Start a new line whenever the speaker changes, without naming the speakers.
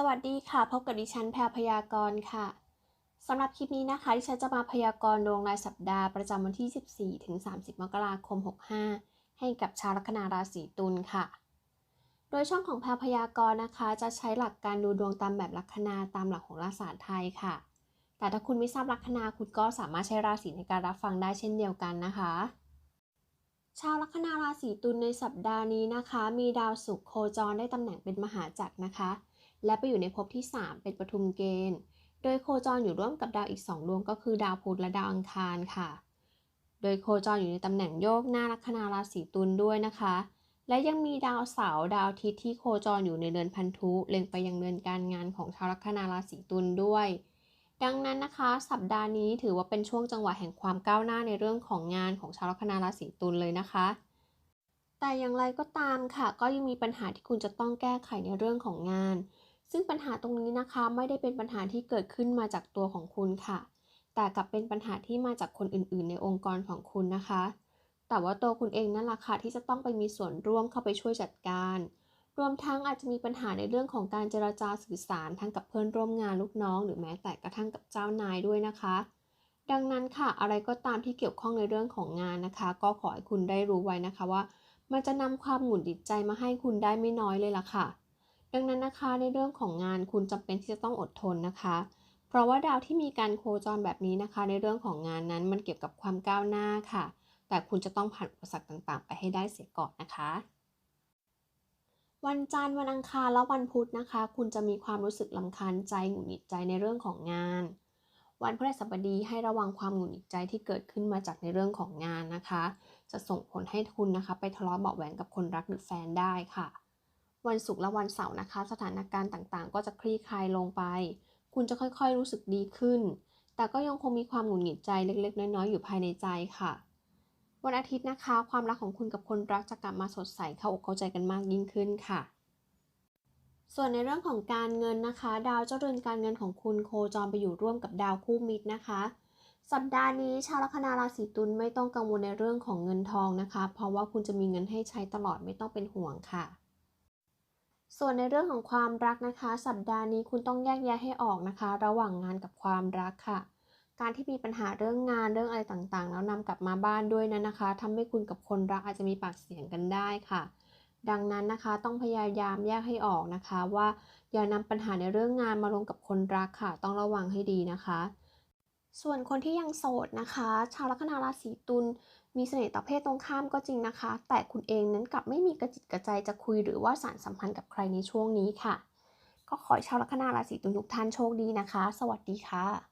สวัสดีค่ะ พบกับดิฉันแพรพยากรค่ะสำหรับคลิปนี้นะคะดิฉันจะมาพยากรณ์ดวงรายสัปดาห์ประจำวันที่ 14 ถึง 30 มกราคม 65 ให้กับชาวลัคนาราศีตุลค่ะ โดยช่องของแพรพยากรณ์นะคะ จะใช้หลักการดูดวงตามแบบลัคนาตามหลักของราศาสตร์ไทยค่ะ แต่ถ้าคุณไม่ทราบลัคนาคุณก็สามารถใช้ราศีในการรับฟังได้เช่นเดียวกันนะคะ ชาวลัคนาราศีตุลในสัปดาห์นี้นะคะ มีดาวศุกร์โคจรได้ตำแหน่งเป็นมหาจักรนะคะ และไปอยู่ในภพที่ 3 เป็นปทุมเกณฑ์ โดยโคจรอยู่ร่วมกับดาวอีก 2 ดวงก็คือดาวพุธและดาวอังคารค่ะ โดยโคจรอยู่ในตำแหน่งโยกหน้าลัคนาราศีตุลด้วยนะคะ และยังมีดาวเสาร์ดาวอาทิตย์ที่โคจรอยู่ในเรือนพันธุเล็งไปยังเรือนการงานของชาวลัคนาราศีตุลด้วย ดังนั้นนะคะ สัปดาห์นี้ถือว่าเป็นช่วงจังหวะแห่งความก้าวหน้าในเรื่องของงานของชาวลัคนาราศีตุลเลยนะคะแต่อย่างไรก็ตามค่ะ ก็ยังมีปัญหาที่คุณจะต้องแก้ไขในเรื่องของงาน ซึ่งปัญหาตรงนี้นะคะไม่ได้เป็นปัญหาที่เกิดขึ้นมาจากตัวของคุณค่ะ แต่กลับเป็นปัญหาที่มาจากคนอื่นๆ ในองค์กรของคุณนะคะ แต่ว่าตัวคุณเองนั่นแหละค่ะที่จะต้องไปมีส่วนร่วมเข้าไปช่วยจัดการ รวมทั้งอาจจะมีปัญหาในเรื่องของการเจรจาสื่อสารทั้งกับเพื่อนร่วมงานลูกน้อง หรือแม้แต่กระทั่งกับเจ้านายด้วยนะคะ ดังนั้นค่ะอะไรก็ตามที่เกี่ยวข้องในเรื่องของงานนะคะ ก็ขอให้คุณได้รู้ไว้นะคะว่า มันจะนำความหงุดหงิดใจมาให้คุณได้ไม่น้อยเลยล่ะค่ะ ดังนั้นนะคะในเรื่องของงานคุณจำเป็นที่จะต้องอดทนนะคะ เพราะว่าดาวที่มีการโคจรแบบนี้นะคะ ในเรื่องของงานนั้นมันเกี่ยวกับความก้าวหน้าค่ะ แต่คุณจะต้องผ่านอุปสรรคต่างๆ ไปให้ได้เสียก่อนนะคะวันจันทร์วันอังคารและวันพุธนะคะ คุณจะมีความรู้สึกลำคาญใจหงุดหงิดใจในเรื่องของงาน วันพฤหัสบดีให้ระวังความหงุดหงิดใจที่เกิดขึ้นมาจากในเรื่องของงานนะคะ จะส่งผลให้คุณนะคะ ไปทะเลาะเบาะแหวงกับคนรักหรือแฟนได้ค่ะ วันศุกร์และวันเสาร์นะคะ สถานการณ์ต่างๆ ก็จะคลี่คลายลงไป คุณจะค่อยๆรู้สึกดีขึ้น แต่ก็ยังคงมีความหงุดหงิดใจเล็ก ๆ น้อยๆอยู่ภายในใจค่ะ วันอาทิตย์นะคะ ความรักของคุณกับคนรักจะกลับมาสดใสเข้าอกเข้าใจกันมากยิ่งขึ้นค่ะ ส่วนในเรื่องของการเงินนะคะ ดาวเจ้าเรือนการเงินของคุณโคจรไปอยู่ร่วมกับดาวคู่มิตรนะคะสัปดาห์นี้ชาวลัคนาราศีตุลไม่ต้องกังวลในเรื่องของเงินทองนะคะ เพราะว่าคุณจะมีเงินให้ใช้ตลอดไม่ต้องเป็นห่วงค่ะ ส่วนในเรื่องของความรักนะคะ สัปดาห์นี้คุณต้องแยกแยะให้ออกนะคะ ระหว่างงานกับความรักค่ะ การที่มีปัญหาเรื่องงานเรื่องอะไรต่างๆ แล้วนำกลับมาบ้านด้วยนั้นนะคะทำให้คุณกับคนรักอาจจะมีปากเสียงกันได้ค่ะ ดังนั้นนะคะต้องพยายามแยกให้ออกนะคะ ว่าอย่านำปัญหาในเรื่องงานมาลงกับคนรักค่ะ ต้องระวังให้ดีนะคะ ส่วนคนที่ยังโสดนะคะ ชาวลัคนาราศีตุลมีเสน่ห์ต่อเพศตรงข้ามก็จริงนะคะ แต่คุณเองนั้นกลับไม่มีกระจิตกระใจจะคุยหรือว่าสารสัมพันธ์กับใครในช่วงนี้ค่ะ ก็ขอให้ชาวลัคนาราศีตุลทุกท่านโชคดีนะคะ สวัสดีค่ะ